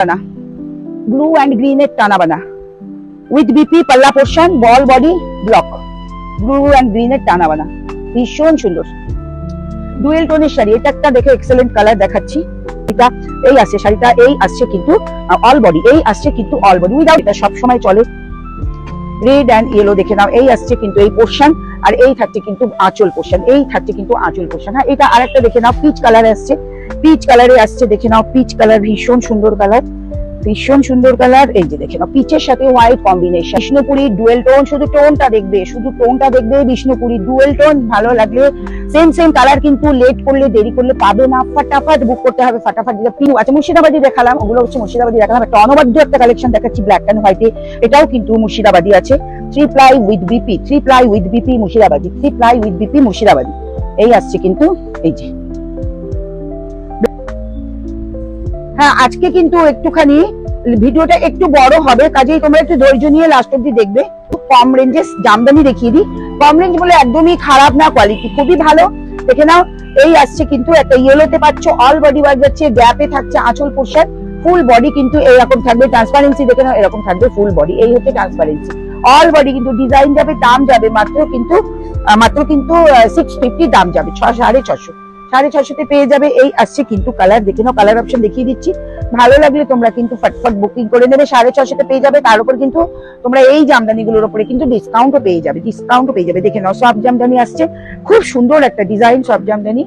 বানা blue and গ্রিনের টানা বানা উইথ বিপি পাল্লা পোর্শন বল বডি ব্লক ব্লু অ্যান্ড গ্রিনের টানা বানা ভীষণ সুন্দর। ডুয়েল টোনের শাড়ি। এটা একটা দেখে এক্সেলেন্ট কালার দেখাচ্ছি। এটা এই আসছে, শাড়িটা এই আসছে কিন্তু অল বডি এই আসছে কিন্তু অল বডি উইদাউট এটা সব সময় চলে। রেড অ্যান্ড ইয়েলো দেখে নাও। এই আসছে কিন্তু এই পোর্শন আর এই থাকছে কিন্তু আঁচল পোর্শন এই থাকছে কিন্তু আঁচল পোর্শন হ্যাঁ এটা আরেকটা দেখে নাও। পিচ কালার আসছে। পিচ কালারে আসছে, দেখে নাও পিচ কালার ভীষণ সুন্দর কালার ভীষণ সুন্দর কালার এই যে দেখে নাও পিচের সাথে white combination Bishnupuri dual tone শুধু টোনটা দেখবে, শুধু টোনটা দেখবে বিষ্ণুপুরি ডুয়েল টোন ভালো লাগলে সেম সেম কালার কিন্তু লেট করলে, দেরি করলে পাবে না, ফাটাফাট বুক করতে হবে, ফাটাফাট যেটা পিঙ্ক আচ্ছা মুর্শিদাবাদি দেখালাম, ওগুলো হচ্ছে মুর্শিদাবাদি দেখালাম, একটা অনবাদ্য একটা কালেকশন দেখাচ্ছি ব্ল্যাক অ্যান্ড হোয়াইটে এটাও কিন্তু মুর্শিদাবাদি আছে। Three ply with BP three ply with BP Murshidabadi three ply with BP Murshidabadi, এই আসছে কিন্তু, এই যে। হ্যাঁ আজকে কিন্তু একটুখানি ভিডিওটা একটু বড় হবে, কাজেই তোমরা একটু ধৈর্য নিয়ে লাস্ট অব্দি দেখবে। কম রেঞ্জে জামদানি দেখিয়ে দিই। কম রেঞ্জ বলে একদমই খারাপ না কোয়ালিটি খুবই ভালো। দেখে নাও, এই আসছে কিন্তু একটা ইয়েলোতে পাচ্ছ অল বডি ওয়ার্ক যাচ্ছে গ্যাপে থাকছে আঁচল পোশাক ফুল বডি কিন্তু এরকম থাকবে ট্রান্সপারেন্সি দেখে নাও, এরকম থাকবে ফুল বডি এই হচ্ছে ট্রান্সপারেন্সি অল বডি কিন্তু ডিজাইন যাবে, দাম যাবে, মাত্র কিন্তু মাত্র কিন্তু সিক্স ফিফটি দাম যাবে, ছ, সাড়ে ছশো। সাড়ে ছশোতে পেয়ে যাবে, এই আসছে কিন্তু কালার দেখে নাও কালার অপশন দেখিয়ে দিচ্ছি। ভালো লাগলে তোমরা কিন্তু ফটফট বুকিং করে নেবে, সাড়ে ছশোতে পেয়ে যাবে। তার উপর কিন্তু তোমরা এই জামদানি গুলোর উপরে কিন্তু ডিসকাউন্টও পেয়ে যাবে ডিসকাউন্টও পেয়ে যাবে। দেখে নাও, সব জামদানি আসছে, খুব সুন্দর একটা ডিজাইন সব জামদানি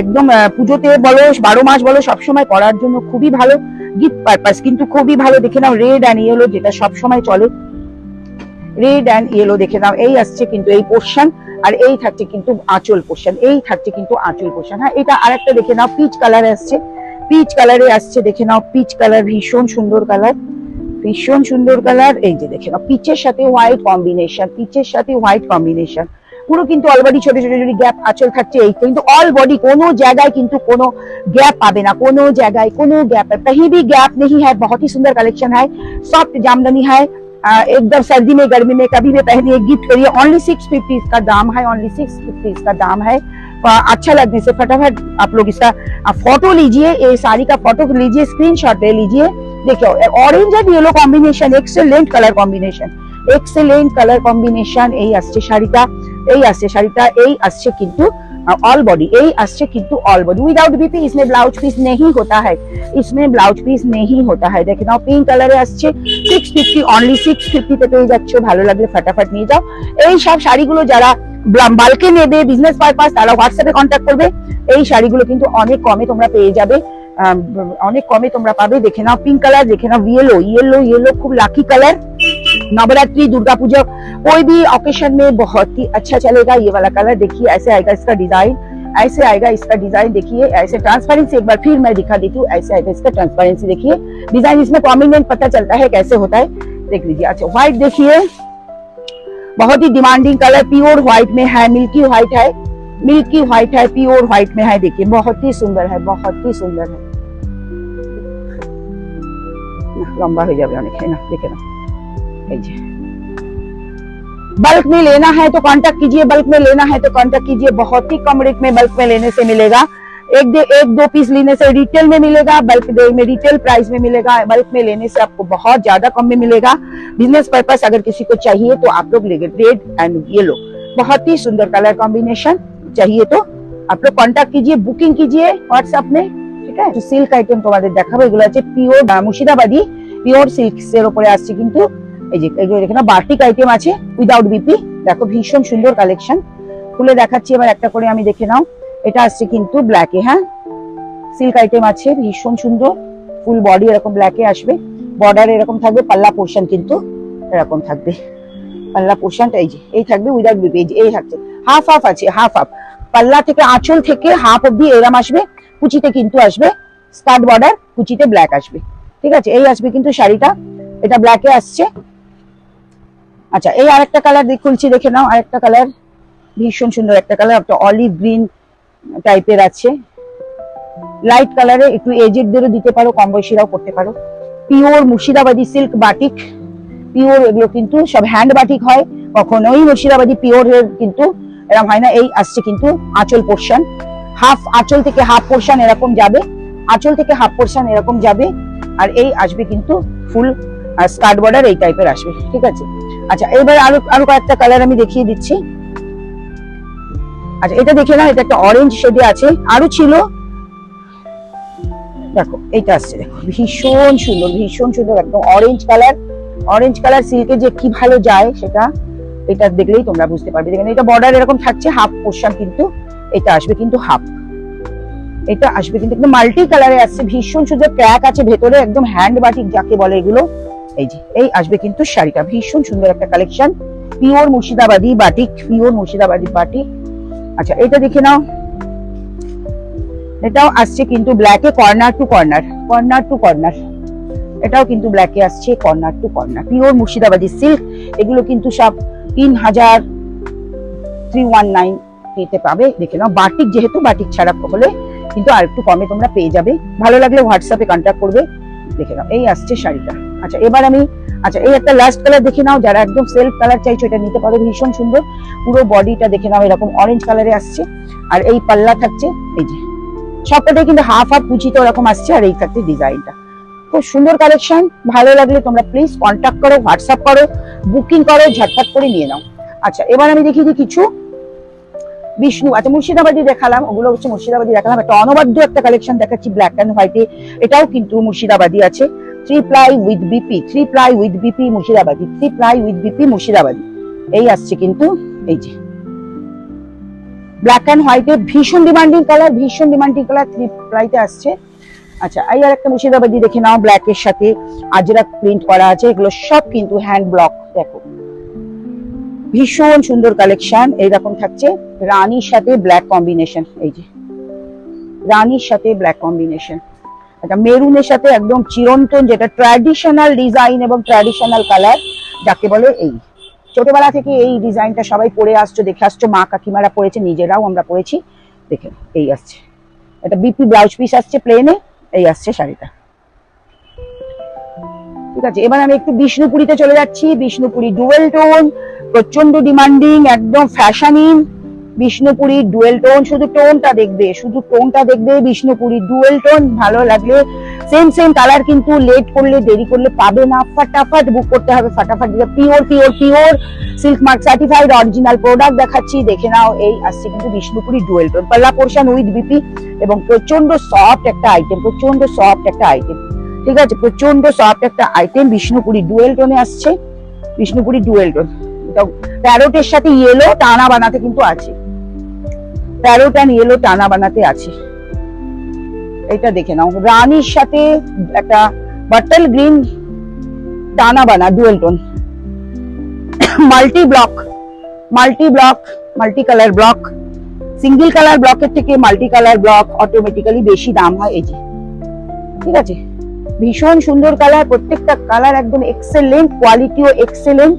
একদম পুজোতে বলো, বারো মাস বলো, সবসময় পরার জন্য খুবই ভালো। গিফট পারপাস কিন্তু খুবই ভালো। দেখে নাও রেড অ্যান্ড ইয়েলো যেটা সবসময় চলে। রেড অ্যান্ড ইয়েলো দেখে নাও, এই আসছে কিন্তু এই পোর্শন আর এই থাকছে কিন্তু আঁচল পোর্শন এই থাকছে কিন্তু আঁচল পোর্শন হ্যাঁ এটা আরেকটা দেখে নাও পিচ কালার আসছে পিচ কালারে আসছে দেখে নাও পিচ কালার ভীষণ সুন্দর কালার ভীষণ সুন্দর কালার এই যে দেখে নাও পিচের সাথে হোয়াইট কম্বিনেশন পিচের সাথে হোয়াইট কম্বিনেশন পুরো কিন্তু অলরেডি ছোট ছোট ছোট গ্যাপ আঁচল থাকছে এই কিন্তু অল বডি কোনো জায়গায় কিন্তু কোনো गैप पावे ना कोनो जगह कोनो गैप है कहीं भी गैप नहीं है बहुत ही सुंदर कलेक्शन है सॉफ्ट जामदनी है आ, एकदम सर्दी में गर्मी में कभी भी पहनिए गिफ्ट करिए ओनली सिक्स फिफ्टी इसका दाम है ओनली सिक्स फिफ्टी इसका दाम है आ, अच्छा लगने से फटाफट आप लोग इसका फोटो लीजिए ये साड़ी का फोटो लीजिए स्क्रीनशॉट ले लीजिए देखिए orange and yellow combination excellent colour combination excellent colour combination এই আসছে শাড়িটা এই আসছে শাড়িটা এই আসছে কিন্তু ऑल बॉडी यही আসছে কিন্তু ऑल बॉडी विदाउट बीपी इसमें ब्लाउज पीस नहीं होता है इसमें ब्लाउज পিস नहीं होता है দেখে নাও পিঙ্ক কালারে আসছে সিক্স ফিফটি অনলি সিক্স ফিফটিতে পেয়ে যাচ্ছ ভালো লাগলে ফাটাফাট নিয়ে যাও এই সব শাড়িগুলো যারা বালকে নেবে বিজনেস পারপাস তারা হোয়াটসঅ্যাপে কন্ট্যাক্ট করবে এই শাড়িগুলো কিন্তু অনেক কমে তোমরা পেয়ে যাবে আম, অনেক কমে তোমরা পাবে দেখে নাও পিঙ্ক কালার দেখে নাও ইয়েলো ইয়েলো ইয়েলো খুব লাকি কালার नवरात्रि दुर्गा पूजा कोई भी ऑकेशन में बहुत ही अच्छा चलेगा ये वाला कलर देखिए ऐसे आएगा इसका डिजाइन ऐसे आएगा, इसका डिज़ाइन देखिए, ऐसे ट्रांसपेरेंसी एक बार फिर मैं दिखा देती हूँ ऐसे आएगा, इसका ट्रांसपेरेंसी देखिए। डिज़ाइन इसमें कॉम्बिनेंट पता चलता है कैसे होता है, देख लीजिए। अच्छा व्हाइट देखिए। बहुत ही डिमांडिंग कलर प्योर व्हाइट में है मिल्की व्हाइट है। मिल्की व्हाइट है प्योर व्हाइट में है, देखिए, बहुत ही सुंदर है, बहुत ही सुंदर है। लंबा हो जाए ना देखे ना। बल्क में लेना है तो कांटेक्ट कीजिए बल्क में लेना है तो कांटेक्ट कीजिए बहुत ही कम रेट में बल्क में लेने से मिलेगा एक दे एक दो पीस लेने से रिटेल में मिलेगा बल्क दे में रिटेल प्राइस में मिलेगा बल्क में लेने से आपको बहुत ज्यादा कम में मिलेगा बिजनेस पर्पस अगर किसी को चाहिए तो आप लोग लेंगे रेड एंड येलो बहुत ही सुंदर कलर कॉम्बिनेशन चाहिए तो आप लोग कॉन्टेक्ट कीजिए बुकिंग कीजिए व्हाट्सएप में ঠিক আছে সিল্ক আইটেম তোমাদের দেখাবো এগুলো আছে পিওর মুর্শিদাবাদী পিওর সিল্ক এর উপরে আসছে কিন্তু বাটিক আইটেম আছে উইদাউট বিপি দেখো ভীষণ সুন্দর কালেকশন খুলে দেখাচ্ছি এবার একটা করে আমি দেখে নাও। এটা আসছে কিন্তু ব্ল্যাকে হ্যাঁ? সিল্ক আইটেম আছে, ভীষণ সুন্দর। ফুল বডি এরকম ব্ল্যাকে আসবে। বর্ডার এরকম থাকবে, পাল্লা পোর্শন কিন্তু এরকম থাকবে। পাল্লা পোর্শনটা এই যে, এই থাকবে উইদাউট বিপি এই যে, এই থাকছে। হাফ হাফ আছে হাফ হাফ পাল্লা থেকে আঁচল থেকে হাফ অব্দি এরম আসবে, কুচিতে কিন্তু আসবে। স্কার্ট বর্ডার কুচিতে ব্ল্যাক আসবে। ঠিক আছে, এই আসবে কিন্তু শাড়িটা। এটা ব্ল্যাকে আসছে। আচ্ছা এই আরেকটা কালার খুলছি, দেখে নাও, আরেকটা কালার ভীষণ সুন্দর একটা কালার একটা অলিভ গ্রিন টাইপের আছে। লাইট কালারে একটু এজেডদেরও দিতে পারো, কম বয়সীরাও করতে পারো। Pure Murshidabadi silk batik pure এগুলো কিন্তু সব হ্যান্ড বাটিক হয়। কখনোই মুর্শিদাবাদী পিওর কিন্তু এরকম হয় না, এই আসছে কিন্তু আঁচল পোর্শন হাফ আঁচল থেকে হাফ পোর্শন এরকম যাবে। আঁচল থেকে হাফ পোর্শন এরকম যাবে। আর এই আসবে কিন্তু ফুল স্কার্ট বর্ডার এই টাইপের আসবে, ঠিক আছে? আচ্ছা এবার আরও আরও কয়েকটা কালার আমি দেখিয়ে দিচ্ছি। আচ্ছা এটা দেখে না এটা একটা অরেঞ্জ শেডে আছে। আরও ছিল। দেখো, এইটা আসছে, দেখো, ভীষণ সুন্দর ভীষণ সুন্দর, একদম অরেঞ্জ কালার অরেঞ্জ কালার সিল্কে যে কি ভালো যায় সেটা, এটা দেখলেই তোমরা বুঝতে পারবে। দেখেন, এটা বর্ডার এরকম থাকছে হাফ পোর্শন কিন্তু এটা আসবে কিন্তু হাফ এটা আসবে কিন্তু একদম মাল্টি কালারে আসছে, ভীষণ সুন্দর ক্র্যাক আছে, ভেতরে একদম হ্যান্ড বাটিক যাকে বলে এগুলো। এই যে, এই আসবে কিন্তু শাড়িটা। ভীষণ সুন্দর একটা collection pure Murshidabadi batik pure Murshidabadi batik আচ্ছা এটা দেখে নাও। এটাও আসছে কিন্তু ব্ল্যাকে corner to corner corner to corner এটাও কিন্তু ব্ল্যাকে আসছে corner to corner pure Murshidabadi silk এগুলো কিন্তু সব তিন হাজার থ্রি ওয়ান নাইন পেতে পাবে। দেখে নাও বাটিক যেহেতু বাটিক ছাড়া হলে কিন্তু আর একটু কমে তোমরা পেয়ে যাবে। ভালো লাগলে হোয়াটসঅ্যাপে কন্ট্যাক্ট করবে। দেখে নাও, এই আসছে শাড়িটা। আচ্ছা এবার আমি আচ্ছা এই একটা লাস্ট কালার দেখে নাও, যারা একদম সেলফ কালার চাইছো, এটা নিতে পারো, ভীষণ সুন্দর। পুরো বডিটা দেখে নাও, এরকম অরেঞ্জ কালারে আসছে। আর এই পাল্লা থাকছে, এই যে সবটাই কিন্তু হাফ হাফ কুচিতে ওরকম আসছে, আর এই থাকছে ডিজাইনটা খুব সুন্দর কালেকশন ভালো লাগলে তোমরা প্লিজ কন্ট্যাক্ট করো হোয়াটসঅ্যাপ করো বুকিং করো, ঝটপট করে নিয়ে নাও। আচ্ছা এবার আমি দেখি যে কিছু। বিষ্ণু আচ্ছা মুর্শিদাবাদী দেখালাম, ওগুলো হচ্ছে মুর্শিদাবাদী দেখালাম। একটা অনবাদ্য একটা কালেকশন দেখাচ্ছি ব্ল্যাক অ্যান্ড হোয়াইটে এটাও কিন্তু মুর্শিদাবাদী আছে। Three ply with BP three ply with BP Murshidabadi three ply with BP Murshidabadi এই আসছে কিন্তু এই যে। ব্ল্যাক অ্যান্ড হোয়াইটে ভীষণ ডিমান্ডিং কালার ভীষণ ডিমান্ডিং কালার থ্রি প্লাইতে আসছে। আচ্ছা এই আর একটা মুর্শিদাবাদী দেখে নাও ব্ল্যাক এর সাথে আজরাক প্রিন্ট করা আছে, এগুলো সব কিন্তু হ্যান্ড ব্লক দেখো। ভীষণ সুন্দর কালেকশন এইরকম থাকছে। রানীর সাথে ব্ল্যাক কম্বিনেশন এই যে। রানীর সাথে ব্ল্যাক কম্বিনেশন একটা মেরুনের সাথে একদম চিরন্তন যেটা ট্র্যাডিশনাল ডিজাইন এবং ট্র্যাডিশনাল কালার যাকে বলে এই। ছোটবেলা থেকে এই ডিজাইনটা সবাই পরে আসছো, দেখে আসছো, মা কাকিমারা পরেছে, নিজেরাও আমরা পরেছি। দেখে এই আসছে। এটা বিপি ব্লাউজ পিস আসছে প্লেনে এই আসছে শাড়িটা। ঠিক আছে, এবার আমি একটু বিষ্ণুপুরিতে চলে যাচ্ছি। বিষ্ণুপুরি ডুয়েল টোন প্রচণ্ড ডিমান্ডিং একদম ফ্যাশনিং বিষ্ণুপুরি ডুয়েল টোন, শুধু টোনটা দেখবে, শুধু টোনটা দেখবে বিষ্ণুপুরি ডুয়েল টোন, ভালো লাগলে সেম সেম কালার কিন্তু লেট করলে, দেরি করলে পাবে না, ফাটাফাট বুক করতে হবে, ফাটাফাট pure pure pure silk mark certified original product দেখাচ্ছি, দেখে নাও, এই আসছে কিন্তু বিষ্ণুপুরি ডুয়েল টোন। পাল্লা পোর্শন উইথ বিপি এবং প্রচণ্ড সফট একটা আইটেম প্রচণ্ড সফট একটা আইটেম ঠিক আছে প্রচণ্ড সফট একটা আইটেম বিষ্ণুপুরি ডুয়েল টোনে আসছে বিষ্ণুপুরি ডুয়েল টোন। প্যারোটের সাথে ইয়েলো টানা বানাতে কিন্তু আছে। প্যারোট অ্যান্ড ইয়েলো টানা বানাতে আছে। এটা দেখে নাও। রানীর সাথে একটা বাটল গ্রিন টানা বানা dual tone multi block multi block multi colour block single colour ব্লকের থেকে মাল্টি কালার ব্লক অটোমেটিক্যালি বেশি দাম হয় এই যে। ঠিক আছে? ভীষণ সুন্দর কালার প্রত্যেকটা কালার একদম এক্সেলেন্ট কোয়ালিটিও excellent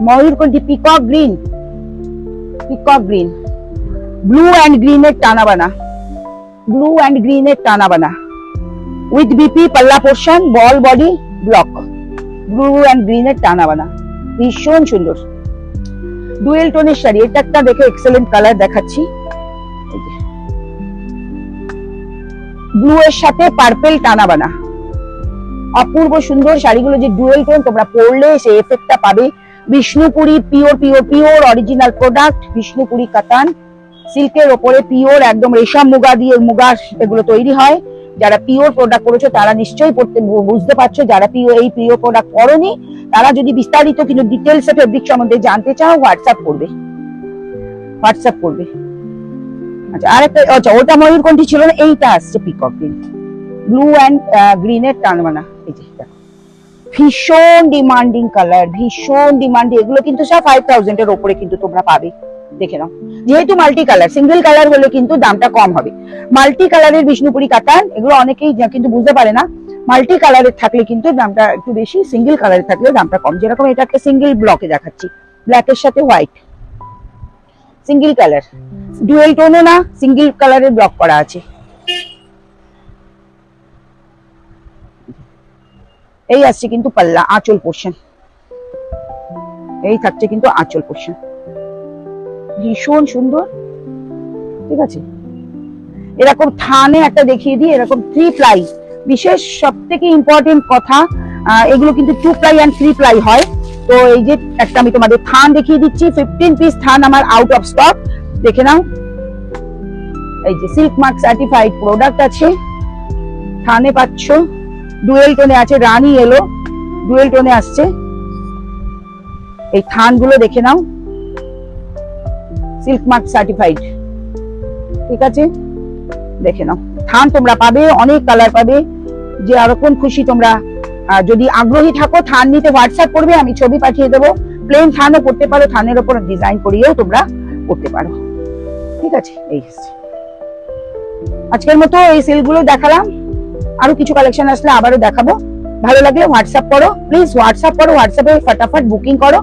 ময়ূরকণ্ঠী peacock green peacock green blue and গ্রিনের টানা বানা। ব্লু অ্যান্ড গ্রিনের টানা বানা। উইথ বিপি পাল্লা পোর্শন বল বডি ব্লক ব্লু অ্যান্ড গ্রিনের টানা বানা। ভীষণ সুন্দর। ডুয়েল টোনের শাড়ি। এটা একটা দেখে এক্সেলেন্ট কালার দেখাচ্ছি। ব্লু এর সাথে পার্পেল টানা বানা। অপূর্ব সুন্দর শাড়িগুলো যে ডুয়েল টোন তোমরা পরলে সেই এফেক্টটা পাবে। Bishnupuri pure pure pure original product Bishnupuri কাতান সিল্কের ওপরে পিওর একদম রেশম মুগা দিয়ে মুগা এগুলো তৈরি হয়। যারা পিওর প্রোডাক্ট করেছ, তারা নিশ্চয়ই পড়তে বুঝতে পারছ। যারা পিওর এই পিওর প্রোডাক্ট করনি তারা যদি বিস্তারিত কিন্তু ডিটেলস ফেব্রিক সম্বন্ধে জানতে চাও হোয়াটসঅ্যাপ করবে। হোয়াটসঅ্যাপ করবে। আচ্ছা আরেকটা আচ্ছা ওটা ময়ূরকণ্ঠী ছিল না? এইটা আসছে পিকক গ্রিন ব্লু অ্যান্ড গ্রিনের টানবানা। এই যে। ভীষণ ডিমান্ডিং কালার ভীষণ ডিমান্ডিং এগুলো কিন্তু সব ফাইভ থাউজেন্ড এর ওপরে কিন্তু তোমরা পাবে। দেখে নাও। যেহেতু মাল্টি কালার সিঙ্গেল কালার হলে কিন্তু দামটা কম হবে। মাল্টি কালারের বিষ্ণুপুরি কাতান, এগুলো অনেকেই কিন্তু বুঝতে পারে না মাল্টি কালারের থাকলে কিন্তু দামটা একটু বেশি সিঙ্গেল কালারের থাকলে দামটা কম। যেরকম এটা একটা সিঙ্গেল ব্লকে দেখাচ্ছি ব্ল্যাকের সাথে হোয়াইট সিঙ্গেল কালার ডুয়েল টোনও না সিঙ্গেল কালারের ব্লক করা আছে। এই আসছে কিন্তু পাল্লা, আঁচল পোর্শন এই থাকছে কিন্তু আঁচল পোর্শন ভীষণ সুন্দর। ঠিক আছে? এরকম থানে একটা দেখিয়ে দিই, এরকম থ্রি প্লাই বিশেষ সব থেকে ইম্পর্টেন্ট কথা এগুলো কিন্তু two ply and three ply হয়। তো এই যে একটা আমি তোমাদের থান দেখিয়ে দিচ্ছি ফিফটিন পিস থান আমার আউট অফ স্টক দেখে নাও। এই যে সিল্ক মার্ক সার্টিফাইড প্রোডাক্ট আছে। থানে পাচ্ছ। ডুয়েল টোনে আছে রানি এলো ডুয়েল টোনে আসছে। এই থানগুলো দেখে নাও। সিল্ক মার্ক সার্টিফাইড ঠিক আছে? দেখে নাও। থান তোমরা পাবে, অনেক কালার পাবে। যে আরকম খুশি তোমরা যদি আগ্রহী থাকো, থান নিতে হোয়াটসঅ্যাপ করবে, আমি ছবি পাঠিয়ে দেবো। প্লেন থানও করতে পারো, থানের ডিজাইন করিয়েও তোমরা করতে পারো। ঠিক আছে? এই আজকের মতো এই সেলগুলো দেখালাম। আরও কিছু কালেকশন আসলে আবারও দেখাবো। ভালো লাগলে হোয়াটসঅ্যাপ করো। প্লিজ হোয়াটসঅ্যাপ করো হোয়াটসঅ্যাপে ফটাফট বুকিং করো।